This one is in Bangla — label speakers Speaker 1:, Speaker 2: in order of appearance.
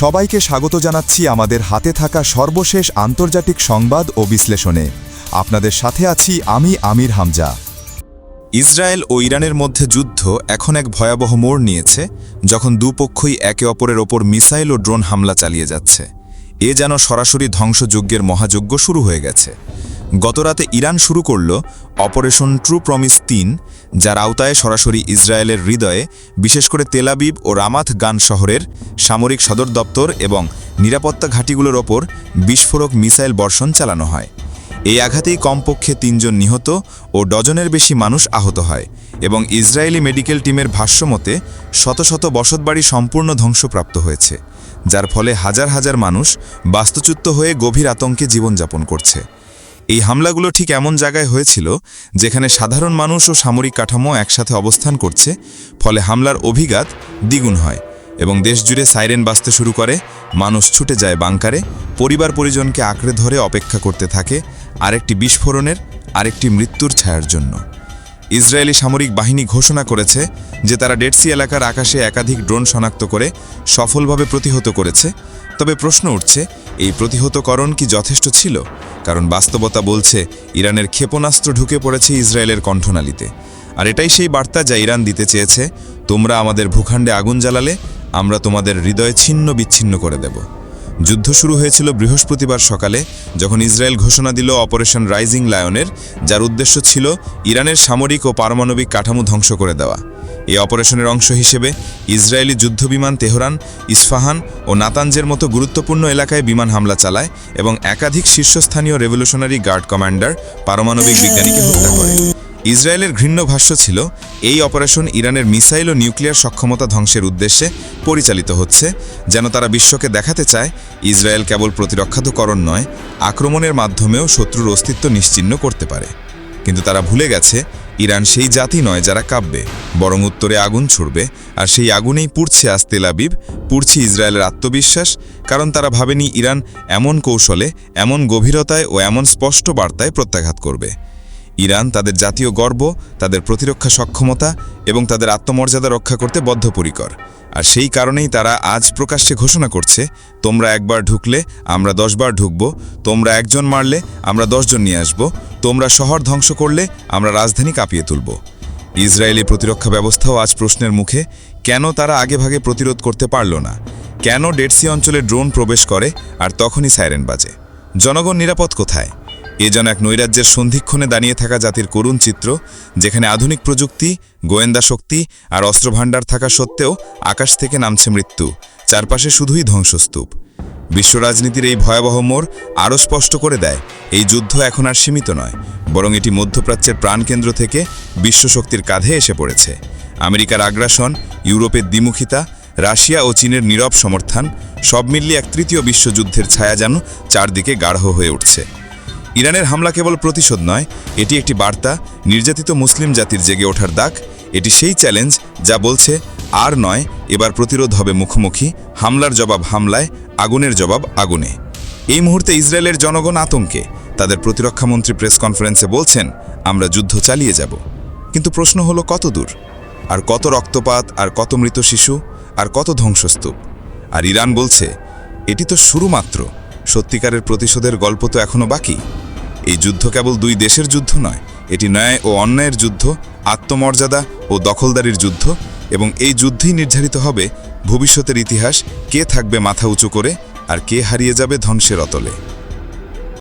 Speaker 1: সবাইকে স্বাগত জানাচ্ছি আমাদের হাতে থাকা সর্বশেষ আন্তর্জাতিক সংবাদ ও বিশ্লেষণে। আপনাদের সাথে আছি আমি আমির হামজা। ইসরায়েল ও ইরানের মধ্যে যুদ্ধ এখন এক ভয়াবহ মোড় নিয়েছে, যখন দুপক্ষই একে অপরের ওপর মিসাইল ও ড্রোন হামলা চালিয়ে যাচ্ছে। এ যেন সরাসরি ধ্বংসযজ্ঞের মহাযজ্ঞ শুরু হয়ে গেছে। গতরাতে ইরান শুরু করল অপারেশন ট্রু প্রমিস তিন, যার আওতায় সরাসরি ইসরায়েলের হৃদয়ে, বিশেষ করে তেলাবিব ও রামাথ গান শহরের সামরিক সদর দপ্তর এবং নিরাপত্তা ঘাঁটিগুলোর ওপর বিস্ফোরক মিসাইল বর্ষণ চালানো হয়। এই আঘাতেই কমপক্ষে তিনজন নিহত ও ডজনের বেশি মানুষ আহত হয় এবং ইসরায়েলি মেডিকেল টিমের ভাষ্যমতে শত শত বসতবাড়ি সম্পূর্ণ ধ্বংসপ্রাপ্ত হয়েছে, যার ফলে হাজার হাজার মানুষ বাস্তুচ্যুত হয়ে গভীর আতঙ্কে জীবনযাপন করছে। এই হামলাগুলো ঠিক এমন জায়গায় হয়েছিল যেখানে সাধারণ মানুষ ও সামরিক কাঠামো একসাথে অবস্থান করছে, ফলে হামলার অভিঘাত দ্বিগুণ হয় এবং দেশজুড়ে সাইরেন বাজতে শুরু করে, মানুষ ছুটে যায় বাংকারে, পরিবার পরিজনকে আঁকড়ে ধরে অপেক্ষা করতে থাকে আরেকটি বিস্ফোরণের, আরেকটি মৃত্যুর ছায়ার জন্য। ইসরায়েলি সামরিক বাহিনী ঘোষণা করেছে যে তারা ডেডসি এলাকার আকাশে একাধিক ড্রোন শনাক্ত করে সফলভাবে প্রতিহত করেছে। তবে প্রশ্ন উঠছে, এই প্রতিহতকরণ কি যথেষ্ট ছিল? কারণ বাস্তবতা বলছে, ইরানের ক্ষেপণাস্ত্র ঢুকে পড়েছে ইসরায়েলের কণ্ঠনালীতে। আর এটাই সেই বার্তা যা ইরান দিতে চেয়েছে, তোমরা আমাদের ভূখণ্ডে আগুন জ্বালালে, আমরা তোমাদের হৃদয় ছিন্ন বিচ্ছিন্ন করে দেব। যুদ্ধ শুরু হয়েছিল বৃহস্পতিবার সকালে, যখন ইসরায়েল ঘোষণা দিল অপারেশন রাইজিং লায়নের, যার উদ্দেশ্য ছিল ইরানের সামরিক ও পারমাণবিক কাঠামো ধ্বংস করে দেওয়া। এই অপারেশনের অংশ হিসেবে ইসরায়েলি যুদ্ধবিমান তেহরান, ইস্ফাহান ও নাতানজের মতো গুরুত্বপূর্ণ এলাকায় বিমান হামলা চালায় এবং একাধিক শীর্ষস্থানীয় রেভলিউশনারি গার্ড কমান্ডার, পারমাণবিক বিজ্ঞানীকে হত্যা করে। ইসরায়েলের ঘৃণ্য ভাষ্য ছিল, এই অপারেশন ইরানের মিসাইল ও নিউক্লিয়ার সক্ষমতা ধ্বংসের উদ্দেশ্যে পরিচালিত হচ্ছে, যেন তারা বিশ্বকে দেখাতে চায়, ইসরায়েল কেবল প্রতিরক্ষাতকরণ নয়, আক্রমণের মাধ্যমেও শত্রুর অস্তিত্ব নিশ্চিহ্ন করতে পারে। কিন্তু তারা ভুলে গেছে ইরান সেই জাতি নয় যারা কাঁপবে, বরং উত্তরে আগুন ছুড়বে, আর সেই আগুনেই পুড়ছে আজ তেলাবিব পুড়ছে ইসরায়েলের আত্মবিশ্বাস, কারণ তারা ভাবেনি ইরান এমন কৌশলে, এমন গভীরতায় ও এমন স্পষ্ট বার্তায় প্রত্যাঘাত করবে। ইরান তাদের জাতীয় গর্ব, তাদের প্রতিরক্ষা সক্ষমতা এবং তাদের আত্মমর্যাদা রক্ষা করতে বদ্ধপরিকর। আর সেই কারণেই তারা আজ প্রকাশ্যে ঘোষণা করছে, তোমরা একবার ঢুকলে আমরা দশবার ঢুকব, তোমরা একজন মারলে আমরা দশজন নিয়ে আসব তোমরা শহর ধ্বংস করলে আমরা রাজধানী কাঁপিয়ে তুলব। ইসরায়েলি প্রতিরক্ষা ব্যবস্থাও আজ প্রশ্নের মুখে, কেন তারা আগেভাগে প্রতিরোধ করতে পারল না? কেন ডেডসি অঞ্চলে ড্রোন প্রবেশ করে আর তখনই সাইরেন বাজে? জনগণ নিরাপদ কোথায়? এ যেন এক নৈরাজ্যের সন্ধিক্ষণে দাঁড়িয়ে থাকা জাতির করুণ চিত্র, যেখানে আধুনিক প্রযুক্তি, গোয়েন্দা শক্তি আর অস্ত্রভাণ্ডার থাকা সত্ত্বেও আকাশ থেকে নামছে মৃত্যু, চারপাশে শুধুই ধ্বংসস্তূপ। বিশ্ব রাজনীতির এই ভয়াবহ মোড় আরও স্পষ্ট করে দেয়, এই যুদ্ধ এখন আর সীমিত নয়, বরং এটি মধ্যপ্রাচ্যের প্রাণকেন্দ্র থেকে বিশ্বশক্তির কাঁধে এসে পড়েছে। আমেরিকার আগ্রাসন, ইউরোপের দ্বিমুখিতা, রাশিয়া ও চীনের নীরব সমর্থন, সব মিলিয়ে এক তৃতীয় বিশ্বযুদ্ধের ছায়া যেন চারদিকে গাঢ় হয়ে উঠছে। ইরানের হামলা কেবল প্রতিশোধ নয়, এটি একটি বার্তা, নির্যাতিত মুসলিম জাতির জেগে ওঠার দাগ, এটি সেই চ্যালেঞ্জ যা বলছে আর নয়, এবার প্রতিরোধ হবে মুখোমুখি, হামলার জবাব হামলায়, আগুনের জবাব আগুনে। এই মুহূর্তে ইসরায়েলের জনগণ আতঙ্কে। তাদের প্রতিরক্ষামন্ত্রী প্রেস কনফারেন্সে বলছেন, আমরা যুদ্ধ চালিয়ে যাব। কিন্তু প্রশ্ন হলো, কত দূর? আর কত রক্তপাত, আর কত মৃত শিশু, আর কত ধ্বংসস্তূপ? আর ইরান বলছে, এটি তো শুরু মাত্র সত্যিকারের প্রতিশোধের গল্প তো এখনও বাকি। এই যুদ্ধ কেবল দুই দেশের যুদ্ধ নয়, এটি ন্যায় ও অন্যায়ের যুদ্ধ, আত্মমর্যাদা ও দখলদারির যুদ্ধ এবং এই যুদ্ধেই নির্ধারিত হবে ভবিষ্যতের ইতিহাস, কে থাকবে মাথা উঁচু করে আর কে হারিয়ে যাবে ধ্বংসের অতলে।